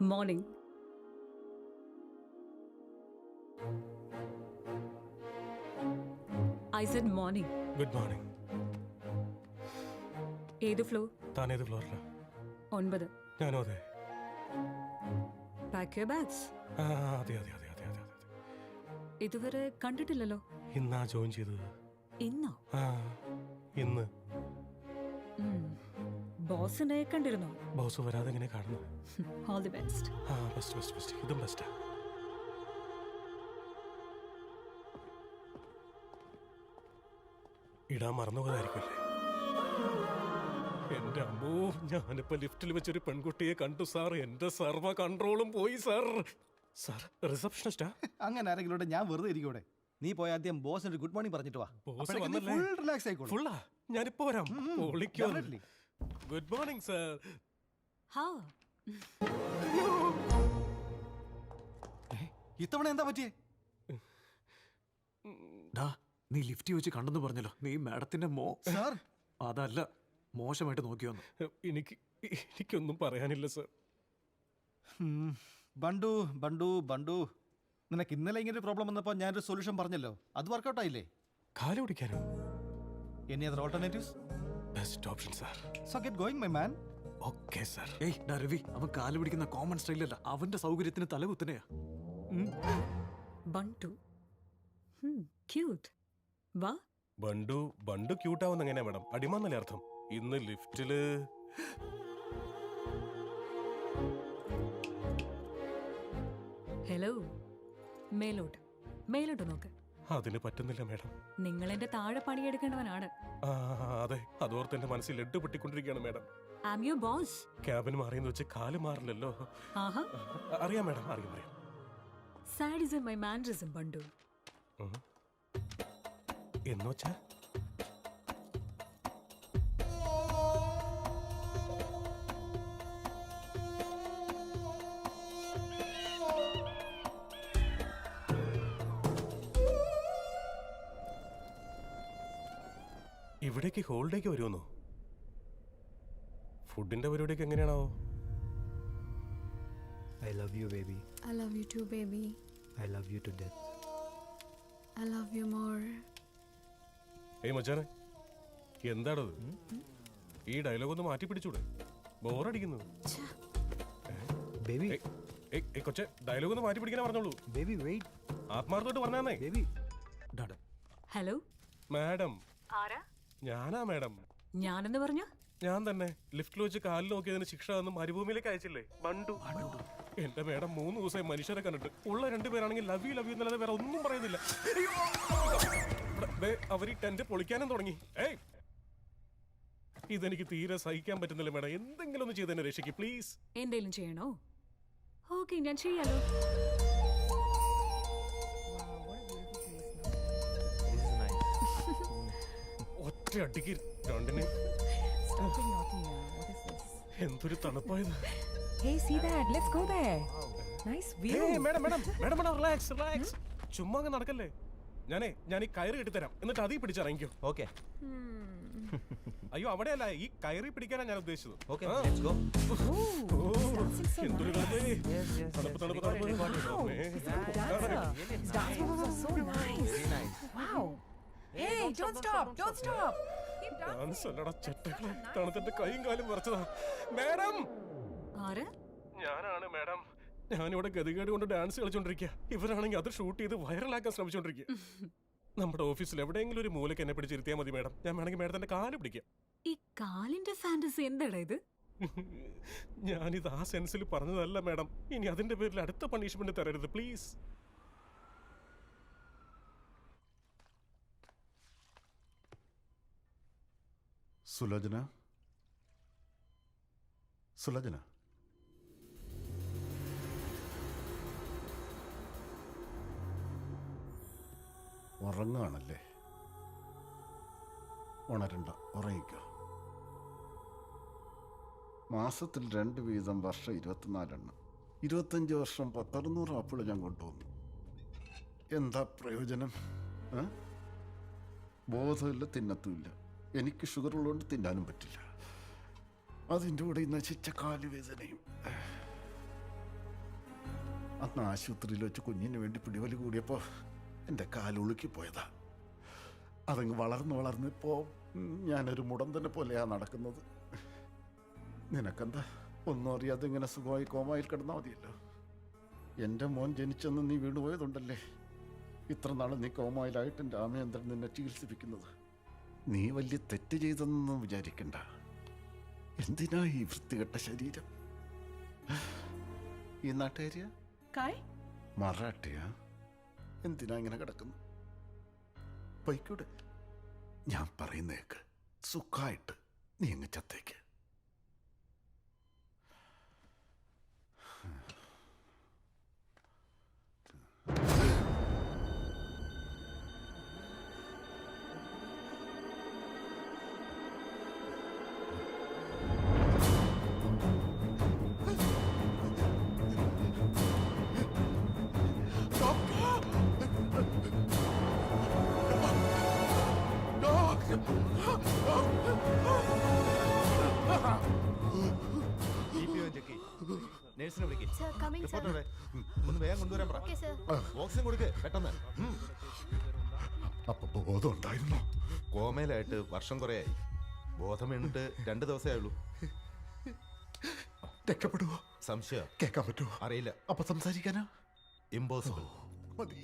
Morning I said morning good morning ഏത് floor താൻ ഏത് ഫ്ലോറിലാണ് ഒൻപത്. ഞാനോ അതെ പാക്ക് ബാഗ്സ് ആ അതെ അതെ അതെ അതെ അതെ അതെ. ഇതുവരെ കണ്ടിട്ടില്ലല്ലോ. ഇന്നാ ജോയിൻ ചെയ്തത്. ഇന്നോ? ആ ഇന്ന്. ബോസിനെ കണ്ടിരുന്നോ? ബോസ് വരാതെ ഇങ്ങനെ കാണുന്നു? ഓൾ ദി ബെസ്റ്റ് ആ ബെസ്റ്റ് ബെസ്റ്റ് ബെസ്റ്റ് ഇതും ബെസ്റ്റാ ഇടാൻ മറന്നുപോയതായിരിക്കുമല്ലേ? എന്റെ അമ്മോ ഞാനിപ്പോ ലിഫ്റ്റിൽ വെച്ചൊരു പെൺകുട്ടിയെ കണ്ടു സാർ. എന്റെ സർവ കൺട്രോളും പോയി സാർ. സാർ റിസപ്ഷനിസ്റ്റാ അങ്ങനെ ആരെങ്കിലും ഞാൻ വെറുതെ ഇരിക്കൂടെ നീ പോയ ആദ്യം ബോസിന് ഒരു ഗുഡ് മോർണിംഗ് പറഞ്ഞിട്ട് വാ. ബോസ് വന്നല്ലേ? Full relax ആയിക്കോളൂ. ഫുള്ളാ ഞാനിപ്പോ വരാം. പൊളിക്കോ. Definitely. ഗുഡ് മോർണിംഗ് സർ ഹാ ഇത്തവണ എന്താ പറ്റിയേ? ഡാ നീ ലിഫ്റ്റ് വെച്ച് കണ്ടെന്ന് പറഞ്ഞല്ലോ. നീ മാഡത്തിന്റെ മോ സാർ. അതല്ല മോശമായിട്ട് നോക്കിയോന്ന് എനിക്ക് എനിക്കൊന്നും പറയാനില്ല സർ ബണ്ടു ബണ്ടു ബണ്ടു. നിനക്ക് ഇന്നലെ ഇങ്ങനെ ഒരു പ്രോബ്ലം വന്നപ്പോൾ ഞാനൊരു സൊല്യൂഷൻ പറഞ്ഞല്ലോ. അത് വർക്കൗട്ട് ആയില്ലേ? കാൽ പിടിക്കാനോ? Any other alternatives best option sir so get going my man okay sir ഏയ് ഡാ രവി അവൻ കാൽ പിടിക്കുന്ന കോമൺ സ്റ്റൈലല്ല അവന്റെ സൗകര്യത്തിന് തല കുത്തനെയാ വൺ ക്യൂട്ട് വാ. ബണ്ടു ബണ്ടു ക്യൂട്ട് ആവുന്ന എങ്ങനെയാ മാഡം അടിമാന്നല്ലേ അർത്ഥം? ഇന്ന് ലിഫ്റ്റിൽ ഹലോ മേലോട്ട്. മേലോട്ട് നോക്ക്. അതിന് പറ്റുന്നില്ല മാഡം. നിങ്ങൾ എന്റെ താഴെ പണിയെടുക്കേണ്ടവനാണ്. ആ അതെ. അതോർത്ത് എന്റെ മനസ്സിൽ ലഡ്ഡു പൊട്ടിക്കൊണ്ടിരിക്കുകയാണ് മാഡം. ആം യു ബോസ് ക്യാബിന് മാറിയെന്ന് വെച്ച് കാൽ മാറില്ലല്ലോ. ആഹാ. അ- അറിയാം മാഡം അറിയാം അറിയാം. സാഡിസം മൈ മാൻഡറിസം ബണ്ടു. എന്ന് വെച്ചാ? ഇവിടേക്ക് ഹോളിഡേക്ക് വരുമെന്നോ? ഫുഡിന്റെ പരിപാടിയൊക്കെ എങ്ങനെയാണാവോ? I love you baby I love you too baby I love you to death I love you more ഏയ് മച്ചാനെ എന്താണത്? ഈ ഡയലോഗ് ഒന്ന് മാറ്റി പിടിച്ചൂടെ? ബോറടിക്കുന്നു. ബേബി കൊച്ചെ ഡയലോഗ് ഒന്ന് മാറ്റി പിടിക്കാൻ പറഞ്ഞോളൂ. ബേബി വെയിറ്റ് ആത്മാർത്ഥമായിട്ട് പറഞ്ഞാന്നേ. ബേബി ഡാ ഡാ. Hello madam. ആരാ? ഞാനാ മാഡം. ഞാനെന്ന് പറഞ്ഞു? ഞാൻ തന്നെ. ലിഫ്റ്റിൽ വെച്ച് കാലിൽ നോക്കിയതിന് ശിക്ഷ തന്ന് മരുഭൂമിയിലേക്ക് അയച്ചില്ലേ? ബണ്ടു എന്റെ മേഡം മൂന്ന് ദിവസമായി മനുഷ്യരെ കണ്ടിട്ട്. ഉള്ള രണ്ടുപേരാണെങ്കിൽ ലവ് യു ലവ് യു എന്നല്ലാതെ വേറെ ഒന്നും പറയുന്നില്ല. അവർ ഈ ടെന്റ് പൊളിക്കാനും തുടങ്ങി. ഏയ്. ഇതെനിക്ക് തീരെ സഹിക്കാൻ പറ്റുന്നില്ല മേഡം. എന്തെങ്കിലും ഒന്ന് ചെയ്തെന്നെ രക്ഷിക്കും പ്ലീസ് എന്തെങ്കിലും ചെയ്യണോ? ഓക്കെ ഞാൻ ചെയ്യാലോ. ഒറ്റ അടിക്ക്. രണ്ടിന്. എന്തൊരു തണുപ്പായത്. Hey, see that? Let's go there. Nice view. ഏയ് madam madam madam madam relax relax ചുമ്മാ അങ്ങ് നടക്കല്ലേ? ഞാനേ ഞാൻ ഈ കയറ് കെട്ടിത്തരാം. എന്നിട്ട് അതീ പിടിച്ചിറങ്ങിക്കോ ഓക്കെ അയ്യോ അവിടെയല്ല. ഈ കയറി പിടിക്കാനാണ് ഞാൻ ഉദ്ദേശിച്ചത്. ഓക്കെ എന്തൊരു തണുപ്പേ. തണുപ്പ് തണുപ്പ് തണുപ്പ് record it. അമ്മേ. Dancer. His dance moves are so nice. Wow. Dance അല്ലടാ ചെറ്റകളെ തണുത്തിട്ട് കൈയും കാലും മാഡം! ആര്? ഞാനാണ് മാഡം. ഞാനിവിടെ ഗതികേട് കൊണ്ട് ഡാൻസ് കളിച്ചോണ്ടിരിക്കുക ഇവരാണെങ്കിൽ അത് ഷൂട്ട് ചെയ്ത് വൈറലാക്കാൻ ശ്രമിച്ചോണ്ടിരിക്കുക നമ്മുടെ ഓഫീസിൽ എവിടെയെങ്കിലും ഒരു മൂലക്ക് എന്നെ പിടിച്ചിരുത്തിയാൽ മതി മാഡം. ഞാൻ വേണമെങ്കിൽ മാഡത്തിന്റെ കാൽ പിടിക്കാം. ഈ കാലിന്റെ ഫാന്റസി എന്താടാ ഇത്? ഞാനിത് ആ സെൻസിൽ പറഞ്ഞതല്ല മാഡം. ഇനി അതിന്റെ പേരിൽ അടുത്ത പണിഷ്മെന്റ് തരരുത് പ്ലീസ്. സുലോചന. സുലോചന. ഉറങ്ങാണല്ലേ? ഉണരണ്ട ഉറങ്ങിക്കോ. മാസത്തിൽ രണ്ട് വീതം വർഷം ഇരുപത്തിനാലെണ്ണം. ഇരുപത്തഞ്ച് വർഷം പത്തറുന്നൂറ് ആപ്പിൾ ഞാൻ കൊണ്ടുവന്നു. എന്താ പ്രയോജനം? ബോധമില്ല തിന്നത്തുമില്ല. എനിക്ക് ഷുഗർ ഉള്ളതുകൊണ്ട് തിന്നാനും പറ്റില്ല. അതിന്റെ കൂടെ ഈ നശിച്ച കാലുവേദനയും അന്ന് ആശുപത്രിയിൽ വെച്ച് കുഞ്ഞിന് വേണ്ടി പിടിവലി കൂടിയപ്പോൾ എന്റെ കാലുളുക്കി പോയതാ. അതങ്ങ് വളർന്ന് വളർന്ന് ഇപ്പോൾ ഞാനൊരു മുടന്തനെ പോലെയാ നടക്കുന്നത്. നിനക്കെന്താ? ഒന്നും അറിയാതെ ഇങ്ങനെ സുഖമായി കോമായിൽ കിടന്നാൽ മതിയല്ലോ. എന്റെ മോൻ ജനിച്ചെന്ന് നീ വീണുപോയതുണ്ടല്ലേ? ഇത്ര നാൾ നീ കോമായിലായിട്ട് രാമേന്ദ്രൻ നിന്നെ ചികിത്സിപ്പിക്കുന്നത്. നീ വലിയ തെറ്റ് ചെയ്തെന്നൊന്നും വിചാരിക്കണ്ട. എന്തിനാ ഈ വൃത്തികെട്ട ശരീരം? ഈ നാട്ടുകാരിയ? മറാട്ടിയ എന്തിനാ ഇങ്ങനെ കിടക്കുന്നു? പൊയ്ക്കൂടെ. ഞാൻ പറയുന്നേക്ക് സുഖമായിട്ട് നീ അങ്ങ് ചത്തേക്ക്. നേഴ്സിനെ വിളിക്ക്. Sir, coming, sir. റിപ്പോർട്ട് എവിടെ? ഒന്ന് വേഗം കൊണ്ടുവരാൻ പറ. സർ ഓക്സിജൻ കൊടുക്ക് പെട്ടെന്ന്. ഉം. അപ്പൊ ബോധം ഉണ്ടായിരുന്നോ കോമയിലായിട്ട് വർഷം കുറയായി. ബോധം വീണിട്ട് രണ്ട് ദിവസമേ ആയുള്ളൂ രക്ഷപ്പെടുവോ? സംശയ? കേൾക്കാൻ പറ്റുമോ അറിയില്ല. അപ്പൊ സംസാരിക്കാനോ? ഇമ്പോസിബിൾ മതി.